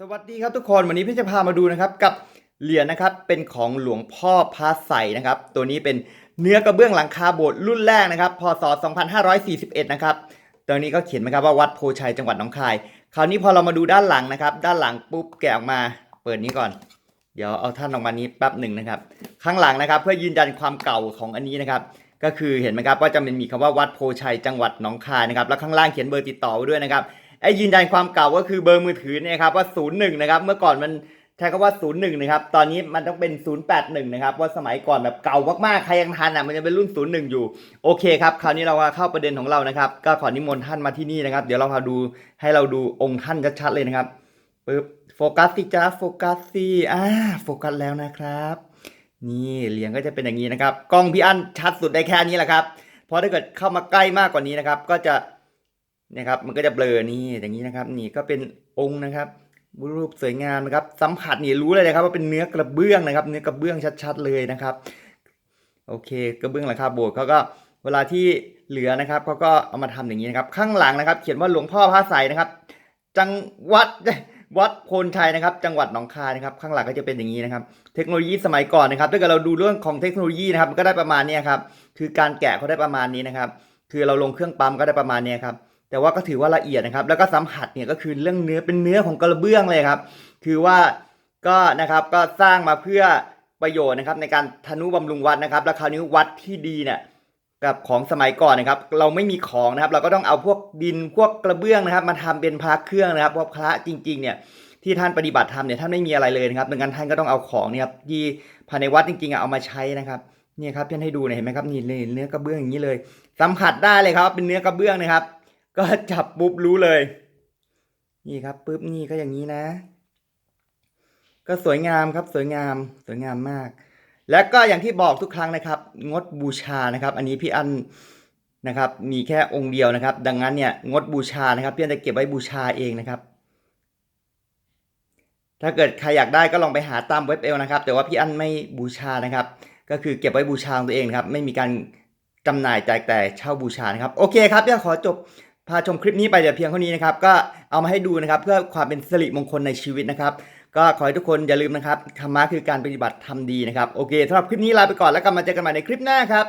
สวัสดีครับทุกคนวันนี้พี่จะพามาดูนะครับกับเหรียญนะครับเป็นของหลวงพ่อพระใสนะครับ ตัวนี้เป็นเนื้อกระเบื้องหลังคาโบสถ์รุ่นแรกนะครับพศ 2541 นะครับตัวนี้ก็เขียนไหมครับว่าวัดโพชัยจังหวัดหนองคาย คราวนี้พอเรามาดูด้านหลังนะครับ ด้านหลังปุ๊บแกะออกมาเปิดนี้ก่อน เดี๋ยวเอาท่านออกมานี้แป๊บหนึ่งนะครับ ข้างหลังนะครับ เพื่อยืนยันความเก่าของอันนี้นะครับ ก็คือเห็นไหมครับว่าจะมีคำว่าวัดโพชัยจังหวัดหนองคายนะครับแล้วข้างล่างเขียนเบอร์ติดต่อไว้ด้วยนะครับ ไอ้ยืนยันความเก่าก็คือเบอร์มือถือเนี่ยครับว่า 01 นะครับ เมื่อก่อนมันใช้คำว่า 01 นะครับ ตอนนี้มันต้องเป็น 081 นะครับว่าสมัยก่อนแบบเก่ามากๆ ใครยังทันอะ มันจะเป็นรุ่น 01 อยู่ โอเคครับ คราวนี้เรามาเข้าประเด็นของเรานะครับ ก็ขอนิมนต์ท่านมาที่นี่นะครับ เดี๋ยวเราพาดูให้เราดูองค์ท่านชัดๆเลยนะครับปึ๊บ โฟกัสสิจ้าโฟกัสสิอ่า โฟกัสแล้วนะครับ นี่เหรียญก็จะเป็นอย่างนี้นะครับ กล้องพี่อั้นชัดสุดได้แค่นี้แหละครับ เพราะถ้าเกิดเข้ามาใกล้มากกว่านี้นะครับ ก็จะ นะครับ มันก็จะเบลอนี่อย่างนี้นะครับ นี่ก็เป็นองค์นะครับรูปสวยงามนะครับสัมผัสนี่รู้เลยนะครับ ว่าเป็นเนื้อกระเบื้องนะครับ เนื้อกระเบื้องชัด ๆ เลยนะครับ โอเค กระเบื้องราคาโบสถ์เขาก็เวลาที่เหลือนะครับเขาก็เอามาทำอย่างนี้นะครับ ข้างหลังนะครับ เขียนว่าหลวงพ่อพระใสนะครับ จังหวัดวัดโพนชัยนะครับ จังหวัดหนองคายนะครับ ข้างหลังก็จะเป็นอย่างนี้นะครับ เทคโนโลยีสมัยก่อนนะครับถ้าเกิดเราดูเรื่องของเทคโนโลยีนะครับก็ได้ประมาณนี้ครับคือการแกะเขาได้ประมาณนี้นะครับ คือเราลงเครื่องปั๊มก็ได้ประมาณนี้ครับ แต่ว่าก็ถือว่าละเอียดนะครับ แล้วก็สัมผัสเนี่ยก็คือเรื่องเนื้อเป็นเนื้อของกระเบื้องเลยครับ คือว่าก็นะครับก็สร้างมาเพื่อประโยชน์นะครับในการทนุบำรุงวัดนะครับ แล้วคราวนี้วัดที่ดีเนี่ยกับของสมัยก่อนนะครับ เราไม่มีของนะครับ เราก็ต้องเอาพวกดินพวกกระเบื้องนะครับ มาทำเป็นพระเครื่องนะครับเพราะพระจริง ๆ เนี่ยที่ท่านปฏิบัติธรรมเนี่ยท่านไม่มีอะไรเลยนะครับดังนั้นท่านก็ต้องเอาของเนี่ยครับที่ภายในวัดจริงๆอะเอามาใช้นะครับเนี่ยครับท่านให้ดูเนี่ยเห็นไหมครับนี่เลยเนื้อกระเบื้องอย่างนี้เลย สัมผัสได้เลยครับเป็นเนื้อกระเบื้องนะครับ ก็จับปุ๊บรู้เลย นี่ครับปุ๊บนี่ก็อย่างนี้นะ ก็สวยงามครับสวยงามสวยงามมาก แล้วก็อย่างที่บอกทุกครั้งนะครับ งดบูชานะครับ อันนี้พี่อันนะครับ มีแค่องค์เดียวนะครับ ดังนั้นเนี่ยงดบูชานะครับ พี่อันจะเก็บไว้บูชาเองนะครับ ถ้าเกิดใครอยากได้ก็ลองไปหาตามเว็บเอลนะครับ แต่ว่าพี่อันไม่บูชานะครับ ก็คือเก็บไว้บูชาของตัวเองครับ ไม่มีการจำหน่ายแจกแต่เช่าบูชานะครับ โอเคครับจะขอจบ พาชมคลิปนี้ไปแต่เพียงเท่านี้นะครับก็เอามาให้ดูนะครับเพื่อความเป็นสิริมงคลในชีวิตนะครับ ก็ขอให้ทุกคนอย่าลืมนะครับธรรมะคือการปฏิบัติทำดีนะครับโอเคสำหรับคลิปนี้ลาไปก่อนแล้วกลับมาเจอกันใหม่ในคลิปหน้าครับ